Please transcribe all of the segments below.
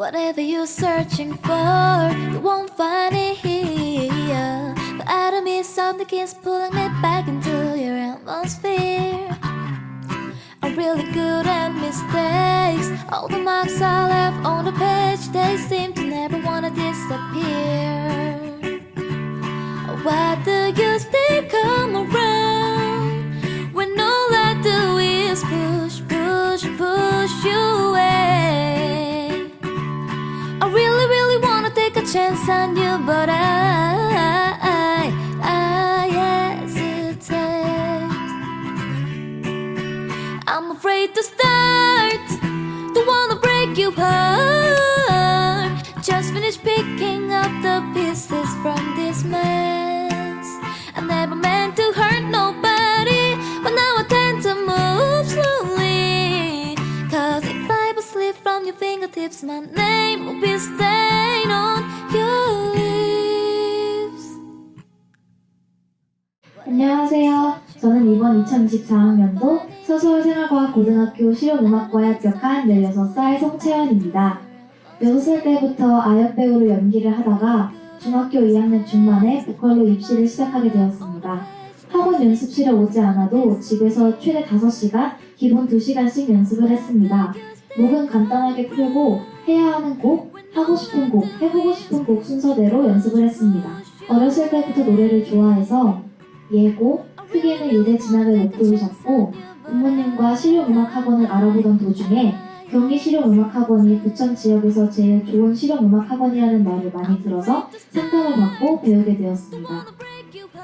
Whatever you're searching for, you won't find it here. But out of me, something keeps pulling me back into your atmosphere. I'm really good at mistakes. All the marks I left on the page, they seem to chance on you, but I, I, hesitate. I'm afraid to start. Don't wanna break you heart. Just finished picking up the pieces from this mess. I never meant to hurt nobody, but now I tend to move slowly. Cause if I ever slip from your fingertips, my name will be stained 안녕하세요. 저는 이번 2024학년도 서서울생활과학 고등학교 실용음악과에 합격한 16살 송채연입니다. 6살 때부터 아역 배우로 연기를 하다가 중학교 2학년 중반에 보컬로 입시를 시작하게 되었습니다. 학원 연습실에 오지 않아도 집에서 최대 5시간, 기본 2시간씩 연습을 했습니다. 곡은 간단하게 풀고 해야 하는 곡, 하고 싶은 곡, 해보고 싶은 곡 순서대로 연습을 했습니다. 어렸을 때부터 노래를 좋아해서 예고, 크게는 예대 진학을 목표로 잡고 부모님과 실용음악학원을 알아보던 도중에 경기 실용음악학원이 부천 지역에서 제일 좋은 실용음악학원이라는 말을 많이 들어서 상담을 받고 배우게 되었습니다.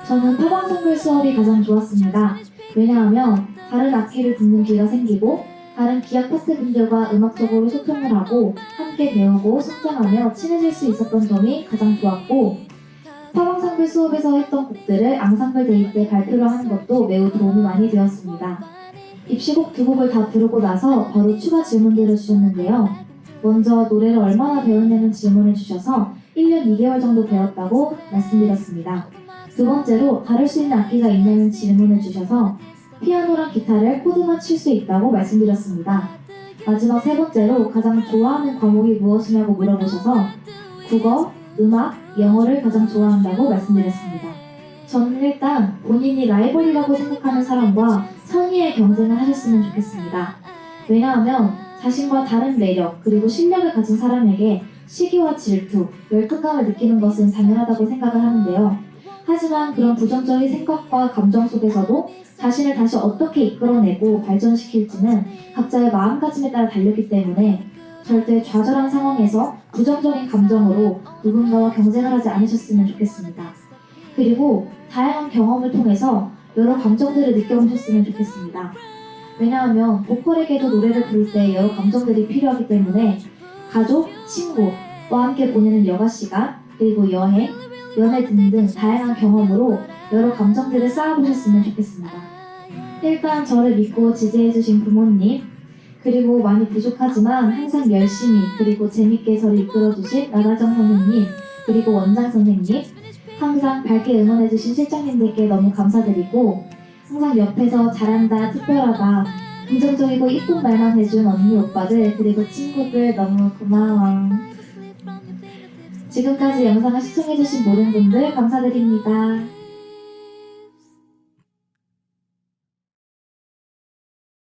저는 파방성글 수업이 가장 좋았습니다. 왜냐하면 다른 악기를 듣는 기회가 생기고 다른 기악 파트 분들과 음악적으로 소통을 하고 함께 배우고 성장하며 친해질 수 있었던 점이 가장 좋았고 파방상글 수업에서 했던 곡들을 앙상블 데이 때 발표를 하는 것도 매우 도움이 많이 되었습니다. 입시곡 두 곡을 다 부르고 나서 바로 추가 질문들을 주셨는데요. 먼저 노래를 얼마나 배웠냐는 질문을 주셔서 1년 2개월 정도 배웠다고 말씀드렸습니다. 두 번째로 다룰 수 있는 악기가 있냐는 질문을 주셔서 피아노랑 기타를 코드만 칠 수 있다고 말씀드렸습니다. 마지막 세 번째로 가장 좋아하는 과목이 무엇이냐고 물어보셔서 국어, 음악, 영어를 가장 좋아한다고 말씀드렸습니다. 저는 일단 본인이 라이벌이라고 생각하는 사람과 선의의 경쟁을 하셨으면 좋겠습니다. 왜냐하면 자신과 다른 매력 그리고 실력을 가진 사람에게 시기와 질투, 열등감을 느끼는 것은 당연하다고 생각을 하는데요. 하지만 그런 부정적인 생각과 감정 속에서도 자신을 다시 어떻게 이끌어내고 발전시킬지는 각자의 마음가짐에 따라 달렸기 때문에 절대 좌절한 상황에서 부정적인 감정으로 누군가와 경쟁을 하지 않으셨으면 좋겠습니다. 그리고 다양한 경험을 통해서 여러 감정들을 느껴보셨으면 좋겠습니다. 왜냐하면 보컬에게도 노래를 부를 때 여러 감정들이 필요하기 때문에 가족, 친구와 함께 보내는 여가 시간, 그리고 여행, 연애 등등 다양한 경험으로 여러 감정들을 쌓아보셨으면 좋겠습니다. 일단 저를 믿고 지지해주신 부모님, 그리고 많이 부족하지만 항상 열심히 그리고 재밌게 저를 이끌어주신 나다정 선생님, 그리고 원장 선생님, 항상 밝게 응원해주신 실장님들께 너무 감사드리고 항상 옆에서 잘한다, 특별하다, 긍정적이고 이쁜 말만 해준 언니 오빠들 그리고 친구들 너무 고마워. 지금까지 영상을 시청해주신 모든 분들 감사드립니다.